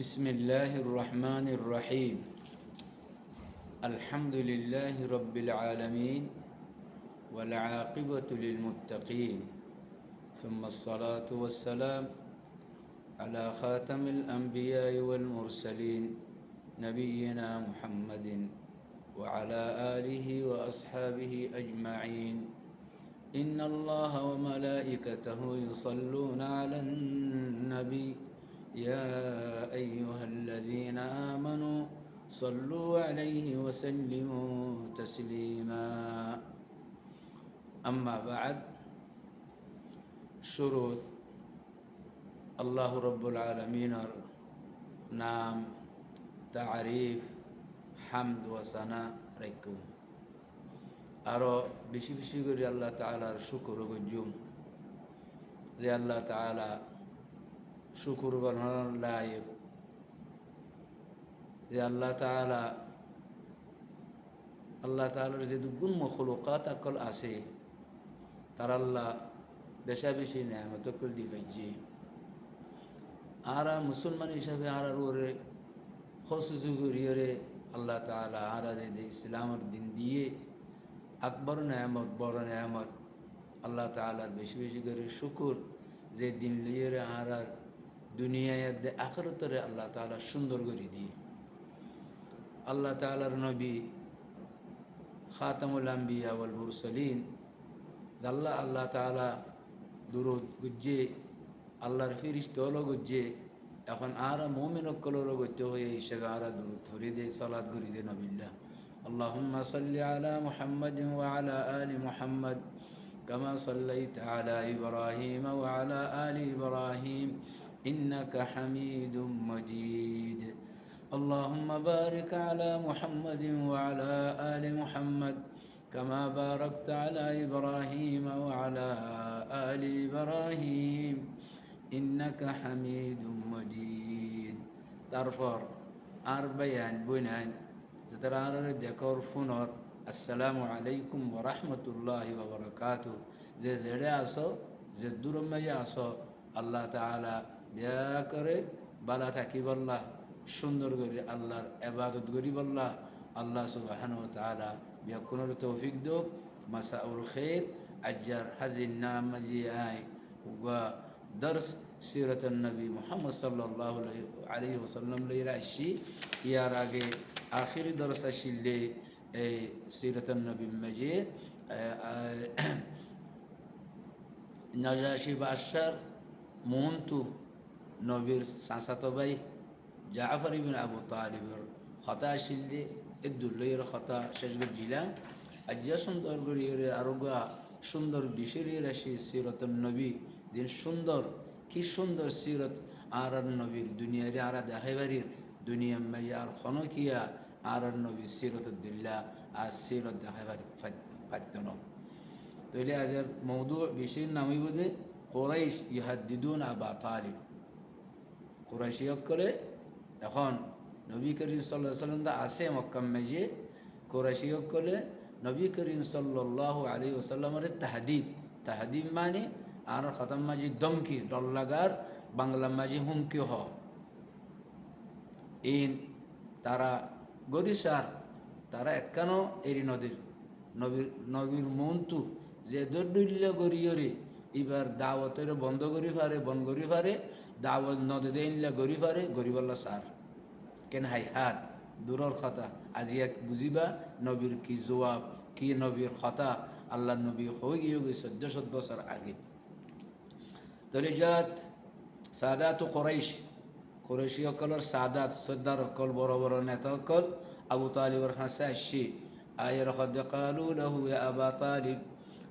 بسم الله الرحمن الرحيم. الحمد لله رب العالمين والعاقبة للمتقين. ثم الصلاة والسلام على خاتم الأنبياء والمرسلين نبينا محمد وعلى آله وأصحابه أجمعين. إن الله وملائكته يصلون على النبي يا أيها الذين آمنوا صلوا عليه وسلموا تسليما أما بعد شروط الله رب العالمين নাম তারিফ হামদ ওয়াসানা রাইকুম আরও বেশি বেশি করে আল্লাহ তালার শুকুর গজ্জুম যে আল্লাহ তালা শুকুর লাইব যে আল্লাহ তালা আল্লাহ তালার যে দুগুণ মখলুকাত আকল আছে, তার আল্লাহ বেশা বেশি নেয়ামত কল দি পাইছে আরা মুসলমান হিসাবে আর ওরে খসুজুগুরিয়রে আল্লাহ তালা আর দে ইসলামের দিন দিয়ে আকবর নেয়ামত, বড় নেয়ামত আল্লাহ তালার বেশি বেশি করে শুকুর যে দিন লিয়ে আর আর দুনিয়ায় দে আখরতরে আল্লাহ তালা সুন্দর করে দিয়ে আল্লাহ তালার নবী খাতামুল আম্বিয়া ওয়াল মুরসলিন জাল্লা আল্লাহ তালা দুরুদ গুজ্জে আল্লাহর ফিরিস্ত হলো গুজ্জে এখন আর মমিন অক্কলরও গত্য হয়ে হিসেবে আর দুরুদ ধরে দে সালাদ করি দে নবিল্লা اللهم صل على محمد وعلى آل محمد كما صليت على إبراهيم وعلى آل إبراهيم إنك حميد مجيد اللهم بارك على محمد وعلى آل محمد كما باركت على إبراهيم وعلى آل إبراهيم إنك حميد مجيد ترفر أربعين بنان زترار دكور فنور السلام عليكم ورحمة الله وبركاته زي زيري আসো যে দূরমাইয়া আসো আল্লাহ তাআলা বিয়া করে, বালা থাকি বললা, সুন্দর করে আল্লাহর এবাদত করি বললা, আল্লাহ সুবাহান তালা বিয়া কোনোর তৌফিক দোক মাসাউল খের, আজ্জার হাজির নাম মাজি আয় সিরত নবী মোহাম্মদ সাল্লাহ আলী ওসাল্লাম লইরা আসছি ইয়ার আগে আখিরি দর্শ আসিলে, এই সিরত নবী মাজি নাজাসি বাদশার মোহন্তু নবীর সাঁসাতো ভাই জাফর ইবিন আবু তালিবের খতা আসিলে এদুল্লইয়ের খতা শেষ করে দিলাম। আজ্ঞা সুন্দর করিয়ে আরোগা সুন্দর বিশেরিয়ে আসি সিরত নবী, যে সুন্দর, কি সুন্দর সিরত আর আর নবীর দুনিয়ারে আর দেখাইবারির দুনিয়া মাঝে আর খনকিয়া আর আর নবী সিরত দুল্লা আর সিরত দেখাইবার পাত্য ন তৈলে আজের মৌদু বিশের নামই বোধে কোরাইশ ইহাদ্দিদুন আবা তালিব। কোরাইশিয়ক করে, এখন নবী করিম সাল্লাহ সাল্লাম দা আসে মক্কাম মেজে কোরাইশিয়ক করে নবী করিম সাল্লাহ আলী ওসাল্লামের তাহাদিদ। তাহাদিদ মানে আর খতম মাঝি দমকি ডল লাগার বাংলা মাঝি হুমকি হ। ইন তারা গরিসার, তারা একখানো এরি নদীর, নবীর নবীর মন্তু যে দড্ডুল্য গরিয়রে এবার দাওয়াতের বন্ধ করি পারে বন করি পারে দাওয়াত নদী দেইনলা গরি পারে গরিবাল্লা সার কেন হাই হাত দূরর কথা আজি এক বুঝিবা, নবীর কি জবাব, কি নবীর কথা আল্লাহ নবী হয়ে গিয়ে গেছে চোদ্দশো বছর আগে। তলে যাত সাদাত কোরাইশ, কোরাইশি অকলর সাদাত, সর্দার অকল, বড় বড় নেতা অকল, আবু তালিবর হাসে আসছি আয়ের খদ্দে কালু লাহু আবা তালিব।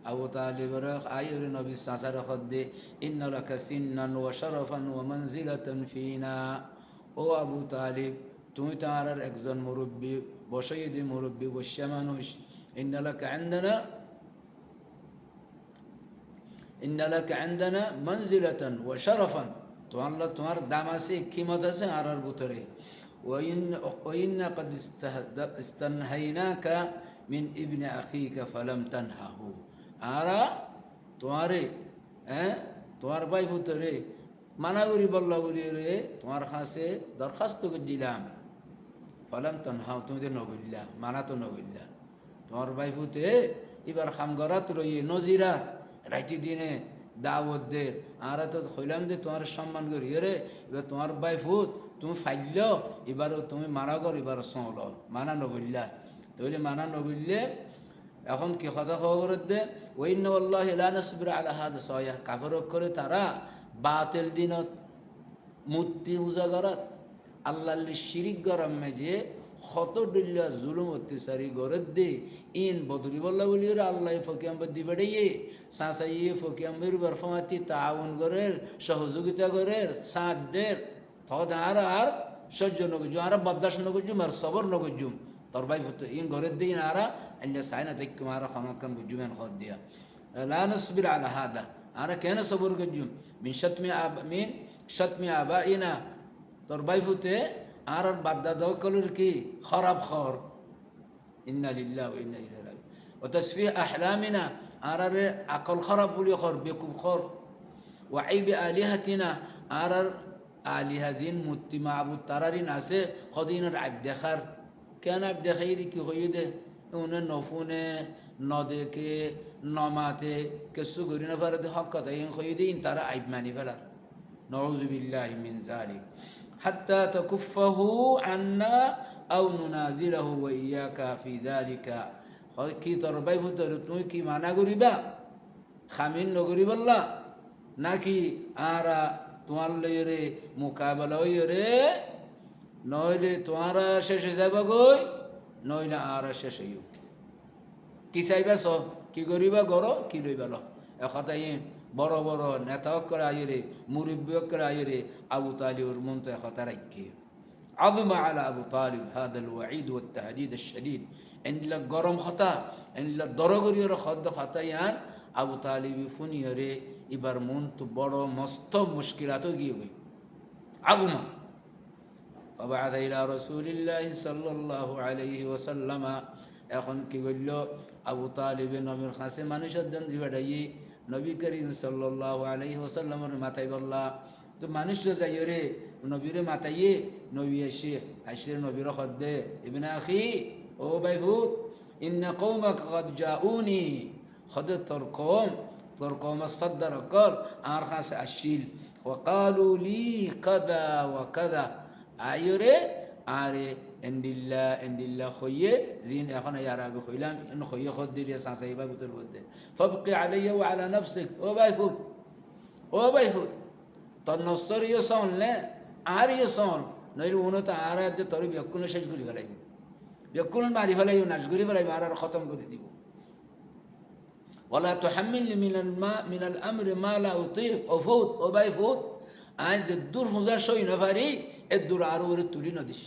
আবু তালিবর আয়ের নবী সাসার খদ্দে ইন্নালাকা সিন্নান ওয়া শরফান ওয়া মনজিলাতান ফিনা ও আবু তালিব তুমি তার একজন মুরব্বী বসইদি মুরব্বী বস্যা মানুষ ইন্নালাকা আন্দানা ইন্নালাকা আন্দানা মনজিলাতান ওয়া শরফান তোমার তোমার দাম আছে কিমত আছে আর আর ভিতরে وإن وإن قد استنهيناك من ابن أخيك فلم تنهه আরা তোমারে হ্যাঁ তোমার ভাই ভিতরে মানা করি, বল্লা বলি রে, তোমার কাছে দরখাস্ত দিলাম। ফলাম তো হাও তুমি তো নগল্লা মানা তো নগল্লা তোমার বাইফুতে এবার খামগরাত রইয়ে নজিরার রাইতি দিনে দাওয়াত দের আর তো হইলাম যে তোমার সম্মান করি রে? এবার তোমার বাইফুত তুমি ফাইল এবারও তুমি মারা কর এবার সল মানা নগল্লা তাহলে মানা নগল্লে এখন কি কথা খবর দে ওই নল্লাহ ইলানসবির আলাহাদ সয়া কাফর করে তারা বাতেল দিনত মূর্তি পূজা করাত। আল্লাহ শিরিক গরম মেজে কত ডুল্লা জুলুম অত্যাচারী গরত দে ইন বদরি বল্লা বলি আল্লাহ ফকিয়াম্বর দি বেড়াইয়ে সাঁসাইয়ে ফকিয়াম্বর বরফমাতি তাউন গরের, সহযোগিতা গরের সাঁত দের তদ আর সহ্য নগজু আর বদাস নগজুম আর সবর নগজুম। তোর ভাই ফুত ইন ঘরের দিন আরা আল্লাহ সাইনা তেকুম আর খামাকান গুজুমেন খদ দিয়া লা নসবির আলা হাদা আরা কেন সবর গজুম মিন শতমি আব মিন শতমি আবা ইনা তোর ভাই ফুতে আর আর বাদ্দা দকলের কি খরাব খর ইন্না লিল্লাহ ওয়া ইন্না ইলাইহি রাজিউন ও তাসফিহ আহলামিনা আর আর আকল খরাব বলি খর বেকুব খর ওয়া আইবি আলিহাতিনা আর আর আলিহাজিন মূর্তি মাহবুদ তারারিন আছে সদিনের আইব দেখার কেন আইব দেখাই দি কি হই দে উনে নফুনে নদেকে নমাতে কেসু গরি না পারে হক কথা ইন হই দিন তারা আইব মানি ফেলার نعوذ بالله من ذلك حتى تكفه عنا أو ننازله وإياك في ذلك কি তোর বাই ফুতর তুমি কি মানা করিবা খামিন নগরিবল্লা নাকি আরা তোমার লইরে মোকাবেলা হইরে নইলে তোমারা শেষে যাবা গই নইলে আরা শেষ হইও কি চাইবা চ কি করিবা গর কি লইবা ল এখতাই বড় বড় নেতা করে আইরে মুরব্বী করে আইরে আবু তালিবর মন তো একতা রাখে عظم على أبو طالب هذا الوعيد والتهديد الشديد إن لا গরম খতা إن لا দরগরিয়র খদ খতায়ান আবু তালিবি ফুনিয়রে এবার মন তো বড় মস্ত মুশকিলাত গিয়ে গই আগুমা فبعث إلى رسول الله صلى الله عليه وسلم এখন কি করল আবু তালিবে নবীর খাসে মানুষের দেন জিবাডাই নবী করিম সাল্লাহ আলহি ওসাল্লামের মাথায় বললা তো মানুষ যাই রে নবীরে মাতাইয়ে নবী এসে আসে নবীর খদ্দে ইবনে আখি ও বাইভূত ইন্না কৌমা কদ জাউনি খদ তোর কম তোর কম সদ্দার কর আর খাসে আসিল وقالوا لي كذا وكذا আয়রে আরে এন্ডিল্লা এন্ডিল্লা খইয়ে জিন এখন ইয়ার আগে খইলাম এন খইয়ে খদ দিয়ে সাঁসাই বা ভিতর মধ্যে ফবকে আলাইয়া ও আলা নফসিক ও ভাই হুদ ও ভাই হুদ তোর নসর ইয়ে সন লে আর ইয়ে সন নইলে উনো তো আর যে তোর ব্যকুণ শেষ করি ফেলাইব ব্যকুণ মারি ফেলাইব নাশ করি ফেলাইব আর আর খতম করে দিব ولا تحملني من الماء من الامر ما لا اطيق افوت ও ভাই ফুত আজ যে দূর হুজা সই না পারি এ দূর আরো ওরে তুলি নদিস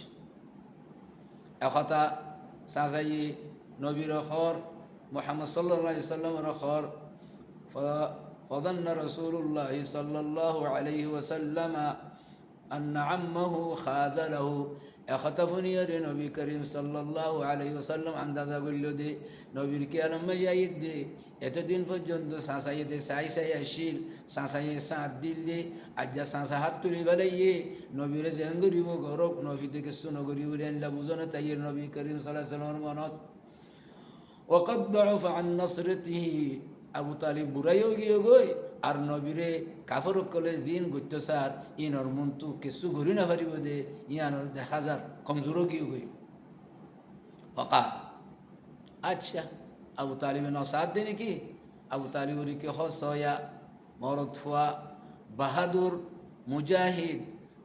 একথা সাজাই নবীর খর মোহাম্মদ সাল্লাহ সাল্লামের খর فظن رسول الله صلى الله عليه وسلم أن عمه خاذله اختفني يا نبي كريم صلى الله عليه وسلم আন্দাজা করল দে নবীর কি আলম যাইদ দে এতদিন পর্যন্ত সাঁসাইতে সাই সাই আসিল, সাঁসাইয়ে সাঁত দিলে আজ্জা সাঁসা হাত তুলি বেলাইয়ে নবীরে জেন গরিব গরক, নবী থেকে সুন গরিব রেনলা না তাইয়ের নবী করিম সাল্লাহ মনত। ওকদ আন আবু তালি বুড়াইও গিয়ে গই, আর নবীরে কাফর কলে জিন গত্য সার ইনর মনটু কিছু ঘুরি না পারিব দে ইয়ানর দেখা যার, কমজোরও গিয়ে গই। ফকা আচ্ছা। আবু তালিবে নসাদ দে নাকি? আবু তালিবরি কে হসয়া মরদ ফুয়া, বাহাদুর, মুজাহিদ,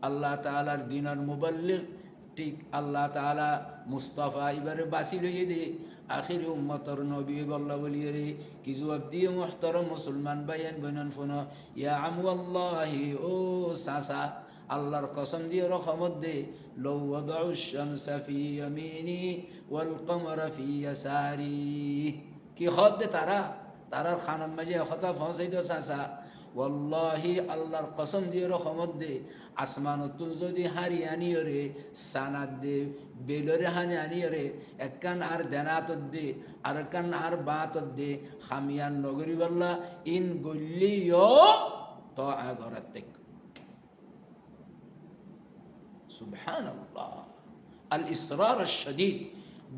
আল্লাহ তালার দিনার মুবাল্লিক, ঠিক আল্লাহ তালা মুস্তাফা এবারে বাসি লইয়ে দে, আখির উম্মতর নবী বল্লা বলিয়ে রে কি জবাব দিয়ে মুহতরম মুসলমান বাইয়ান বইনান ফোন? ইয়া আমুয়াল্লাহি ও সাসা আল্লাহর কসম দিয়ে রহমত দে। ওয়াদাউ শামসা ফি ইয়ামিনি ওয়াল কমরা ফি ইয়াসারি। কি হদ দে তারা? তারার খানার মাঝে হতা ফসাই দো সাসা ওয়াল্লাহি আল্লাহর কসম দিয়ে রহমত দে। আসমান তুন যদি হারি আনিও রে, সানাত দে, বেলরে হানি আনিও রে, একখান আর দেনাত দে আর একখান আর বাত দে। খামিয়ান নগরী বল্লা ইন গল্লিও তো আগরাত সুবহান আল ইসরার শদীদ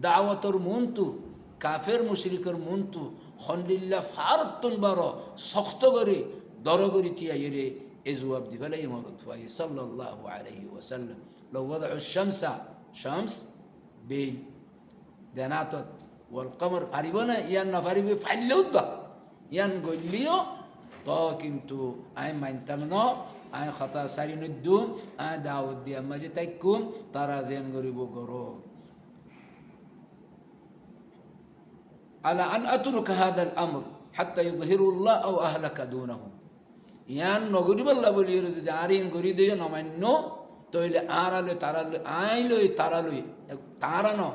দাওয়াতর মন্তু কাফের মুশরিকের মন্তু খন্ডিল্লা ফারতুন বারো শক্ত করে দর করি তিয়া ইরে এ জবাব দিবেলাই মরত ফাই সাল্লাল্লাহু আলাইহি ওয়াসাল্লাম لو وضعوا الشمس شمس بيل দেনাতত ওয়াল কমর পারিব না ইয়ান না পারিব ফাইলেও তো ইয়ান গলিও তো কিন্তু আই মানতাম ন আই খতা সারি নুদ্দুম আই দাউদ দিয়া মাঝে তাইকুম তারা জেন গরিব গরো على أن أترك هذا الأمر حتى يظهر الله أو أهلك دونه ইয়ান নগরী বল্লা বলি যদি আর ইন গরি দিয়ে নমান্য তইলে আর আলো তারালো আইলই তারালই তারানো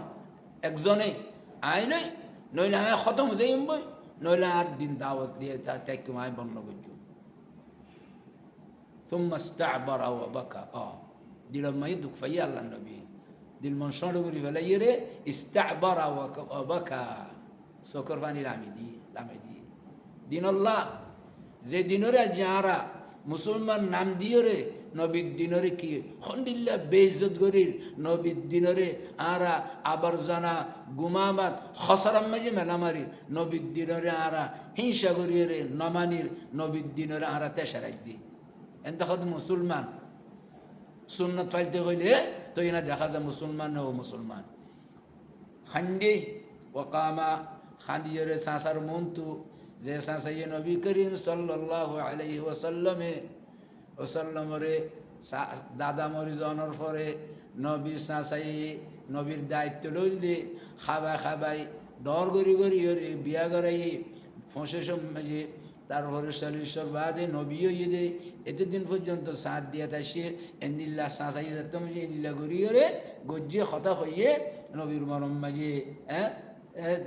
একজনে আইলই নইলে আয় খতম হয়ে যাইম বই নইলে আর দিন দাওয়াত দিয়ে তাই আয় বন্ধ করছো দিলম্মা দুঃখ পাইয়া আল্লাহ নবী দিল মন সড় করি ফেলাইয়ে রে ইস্তাকবার অবাকা চকর পানি রামি দি রামে দি দিনল্লাহ যে দিনরে যাঁরা মুসলমান নাম দিও রে নবীর দিনরে কি খন্ডিল্লা বেইজত গরির নবীর দিনরে আরা আবর্জনা গুমামাত খসারাম মাঝে মেলামারির নবীর দিনরে আরা হিংসা গরিয়ে রে নমানির নবীর দিনরে আরা তেসারাই দিই এন দেখো মুসলমান সুন্নত ফাইলতে হইলে তো এনা দেখা যায় মুসলমান ও মুসলমান খান্ডি ওকামা খান্ডিয়রে সাঁসার মন্তু যে সাঁসাইয়ে নবী করিম সাল্লাহ আলাইহি ওসাল্লামে ওসাল্লামরে দাদা মরি জনের পরে নবীর সাঁসাই নবীর দায়িত্ব লইল খাবা খাবাই দর গরি গরি বিয়া গড়াই ফসে তারপরে চল্লিশর বাদে, নবীও ইয়ে দে এতদিন পর্যন্ত সাঁত দিয়া তাসে, এনিল্লা সাঁসাই যেতাম যে, এনিল্লা গড়িয়ে রে গজ্জিয়ে হতা হইয়ে নবীর মরম মাঝে হ্যাঁ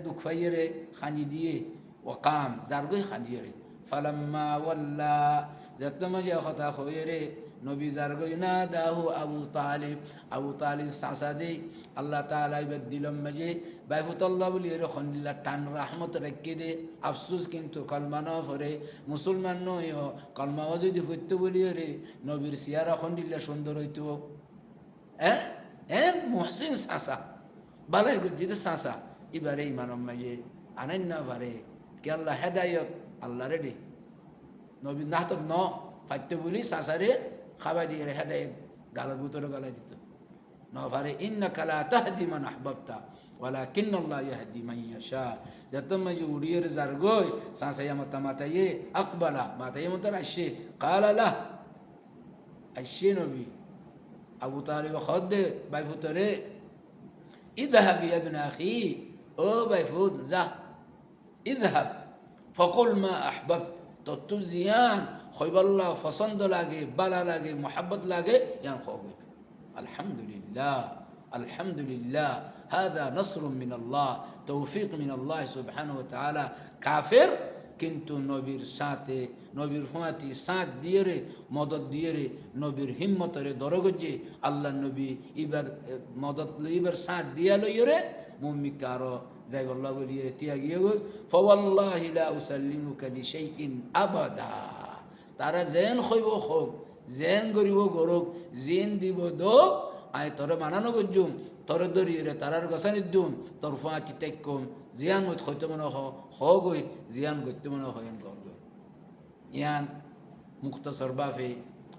দুঃখ পাইয়ে রে খানি দিয়ে ওকাম যারগই খানিয়ে রে। ফালাম্মা ওয়াল্লা যত মাঝে হতা হইয়ে রে নবী যারগই না দাহু আবু তালিব আবু তালিব সাঁসা দেই, আল্লাহ তালা এবার দিলম মাঝে বাইফুতল্লাহ বলি এর খন্ডিল্লা টান রাহমত রেখে দে, আফসুস কিন্তু কলমানো ফরে মুসলমান নয় কলমাও যদি হইতো বলি রে নবীর সিয়ারা খন্ডিল্লা সুন্দর হইতো। হ্যাঁ হ্যাঁ মহসিন সাঁসা বালাই গুজিতে সাঁসা এবারে ইমানম মাঝে আনাই না পারে কে আল্লাহ হেদায়ত, আল্লাহ রেডি নবী নাহত ন ফাইতে বলি সাঁসারে খাবাই দিয়ে হেদায়ত গালের ভিতরে গালাই দিত ন পারে ইন্না কালা তাহদি মান আহবাবতা ওয়ালা কিন্নল্লাহ ইয়াহদি মান ইয়াশা যত মাঝে উড়িয়ে যার গই সাঁসাইয়া মতা মাতাইয়ে আকবালা মাতাইয়ে মতার আসে কালালা আসে নবী আবু তালিব খদ দে বাইফুতরে ইদহাব ইয়া বিন আখি ও বাইফুত যা ইদহাব ফকুল মা আহবাব তত্তু জিয়ান খৈবাল্লাহ পছন্দ লাগে, বালা লাগে, মোহাব্বত লাগে, ইয়ান খবে আলহামদুলিল্লাহ আলহামদুলিল্লাহ, হাদা নসরুম মিনাল্লাহ, তৌফিক মিনাল্লাহ সুবহান ও কাফের কিন্তু নবীর সাথে, নবীর ফাঁতি সাঁত দিয়ে রে, মদত দিয়ে রে, নবীর হিম্মতরে দরগজে আল্লাহ নবী ইবার, মদত, ইবার সাঁত দিয়া লইয়ে রে মুমিকে আরও যাই বল্লা বলিয়ে তিয়া গিয়ে ফওয়াল্লাহ ইলা উসাল্লিমুকা লিশাইইন আবাদা। তারা যেন খইব হোক যেন গরিব গরক, যেন দিব দোক আয় তরে মানানো গজ্জুম তরে দরিয়ে তারার গছানি দুম তোর ফুয়া কি কম, জিয়ান মত হইতে মনে হ গই, জিয়ান গইতে মনে হয়েন গর গই ইয়ান মুক্তসর বাফে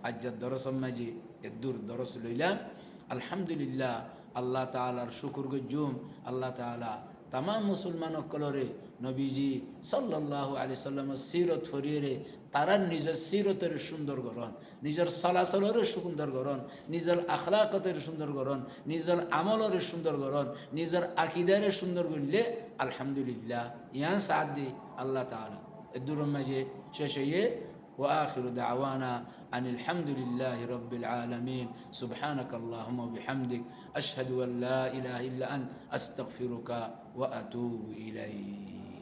আজ্জার দরস মাঝি এদুর দরস লইলাম। আলহামদুলিল্লাহ, আল্লাহ তালার শুকুর গজ্জুম আল্লাহ তালা তাম মুসলমান কলরে নবীজি সাল্লাহ আলি সাল্লামের সিরত ফরিয়ে তারা নিজের সিরতের সুন্দর গরণ নিজের চলাচলের সুন্দর গরণ নিজের আখলাকতের সুন্দর গরণ নিজের আমলের সুন্দর গরণ নিজের আকিদারের সুন্দর করলে আলহামদুলিল্লাহ ইয়ান সাথ দি আল্লাহ তালা এদুর মাঝে শেষ হয়ে وآخر دعوانا أن الحمد لله رب العالمين سبحانك اللهم وبحمدك أشهد أن لا إله إلا أنت أستغفرك وأتوب إليه.